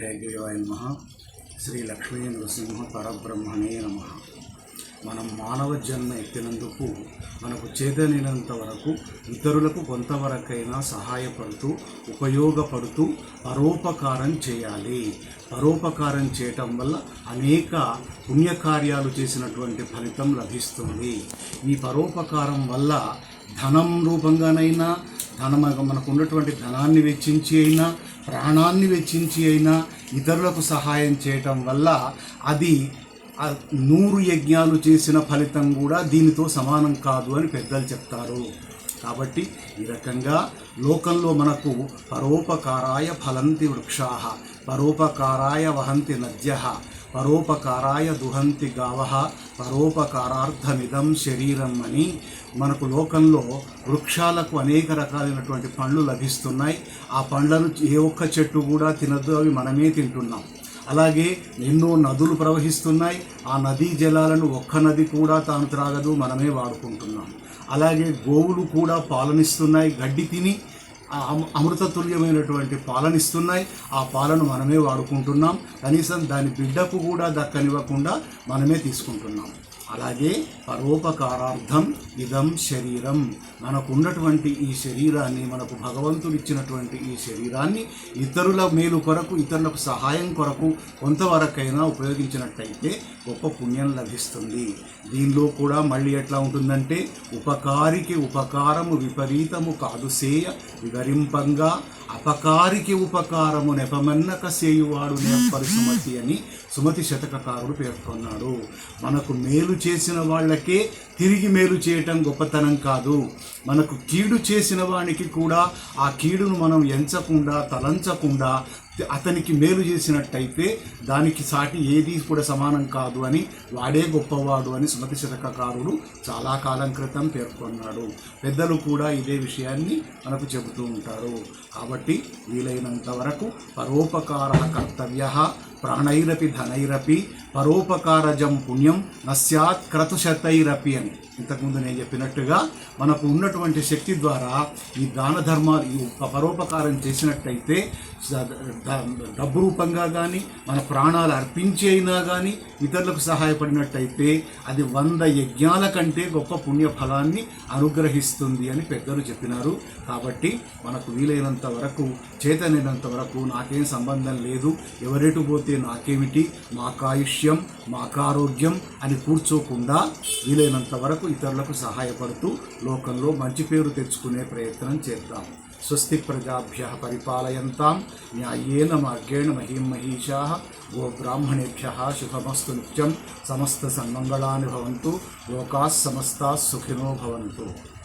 జయదేవాయ నమ. శ్రీ లక్ష్మీ నృసింహ పరబ్రహ్మణే నమ. మనం మానవ జన్మ ఎత్తినందుకు మనకు చేతనినంత వరకు ఇతరులకు కొంతవరకైనా సహాయపడుతూ ఉపయోగపడుతూ పరోపకారం చేయాలి. పరోపకారం చేయటం వల్ల అనేక పుణ్యకార్యాలు చేసినటువంటి ఫలితం లభిస్తుంది. ఈ పరోపకారం వల్ల ధనం రూపంగానైనా ధనం మనకు ఉన్నటువంటి ధనాన్ని వెచ్చించి అయినా ప్రాణాన్ని వెచ్చించి అయినా ఇతరులకు సహాయం చేయటం వల్ల అది నూరు యజ్ఞాలు చేసిన ఫలితం కూడా దీనితో సమానం కాదు అని పెద్దలు చెప్తారు. కాబట్టి ఈ రకంగా లోకంలో మనకు పరోపకారాయ ఫలంతి వృక్షా పరోపకారాయ వహంతి నద్య పరోపకారాయ దుహంతి గావ పరోపకారార్థమిదం శరీరం అని మనకు లోకంలో వృక్షాలకు అనేక రకాలైనటువంటి పండ్లు లభిస్తున్నాయి. ఆ పండ్లను ఏ ఒక్క చెట్టు కూడా తినద్దు అవి మనమే తింటున్నాం. అలాగే ఎన్నో నదులు ప్రవహిస్తున్నాయి. ఆ నదీ జలాలను ఒక్క నది కూడా తాను త్రాగదు మనమే వాడుకుంటున్నాం. అలాగే గోవులు కూడా పాలనిస్తున్నాయి. గడ్డి తిని అమృత తుల్యమైనటువంటి పాలనిస్తున్నాయి. ఆ పాలను మనమే వాడుకుంటున్నాం. కనీసం దాని బిడ్డకు కూడా దక్కనివ్వకుండా మనమే తీసుకుంటున్నాం. అలాగే పరోపకారార్థం ఇదం శరీరం. మనకు ఉన్నటువంటి ఈ శరీరాన్ని మనకు భగవంతుడు ఇచ్చినటువంటి ఈ శరీరాన్ని ఇతరుల మేలు కొరకు ఇతరులకు సహాయం కొరకు కొంతవరకైనా ఉపయోగించినట్టయితే గొప్ప పుణ్యం లభిస్తుంది. దీనిలో కూడా మళ్ళీ ఎట్లా ఉంటుందంటే ఉపకారికి ఉపకారము విపరీతము కాదు సేయ వివరింపంగా అపకారికి ఉపకారము నెపమన్నక సేయువాడు నేర్పరి సుమతి అని సుమతి శతకకారుడు పేర్కొన్నాడు. మనకు మేలు చేసిన వాళ్ళకే తిరిగి మేలు చేయటం గొప్పతనం కాదు. మనకు కీడు చేసిన వానికి కూడా ఆ కీడును మనం ఎంచకుండా తలంచకుండా అతనికి మేలు చేసినట్టయితే దానికి సాటి ఏది కూడా సమానం కాదు అని వాడే గొప్పవాడు అని సుమతి శతకారుడు చాలా కాలం క్రితం పేర్కొన్నాడు. పెద్దలు కూడా ఇదే విషయాన్ని మనకు చెబుతూ ఉంటారు. కాబట్టి వీలైనంత వరకు పరోపకార కర్తవ్య ప్రాణైరపి ధనైరపి పరోపకారజం పుణ్యం నస్యాత్ క్రతుశతైరపి అని. ఇంతకుముందు నేను చెప్పినట్టుగా మనకు ఉన్నటువంటి శక్తి ద్వారా ఈ దాన ధర్మాలు ఈ పరోపకారం చేసినట్టయితే డబ్బు రూపంగా కానీ మన ప్రాణాలు అర్పించి అయినా కానీ ఇతరులకు సహాయపడినట్టయితే అది వంద యజ్ఞాల కంటే గొప్ప పుణ్య ఫలాన్ని అనుగ్రహిస్తుంది అని పెద్దలు చెప్పినారు. కాబట్టి మనకు వీలైనంత వరకు చేతనైనంత వరకు నాకేం సంబంధం లేదు. ఎవరెటు పోతే నాకేమిటి? మాకాయుష్యం మాకారోగ్యం అని కూర్చోకుండా వీలైనంత వరకు ఇతరులకు సహాయపడుతూ లోకంలో మంచి పేరు తెచ్చుకునే ప్రయత్నం చేద్దాం. స్వస్తి ప్రజాభ్య పరిపాలయంతాం. న్యాయేన మార్గేణ మహీం మహిషా. గో బ్రాహ్మణేభ్య శుభమస్తు నిత్యం. సమస్త సన్మంగళాని భవంతు. లోకా సమస్తా సుఖినో భవంతు.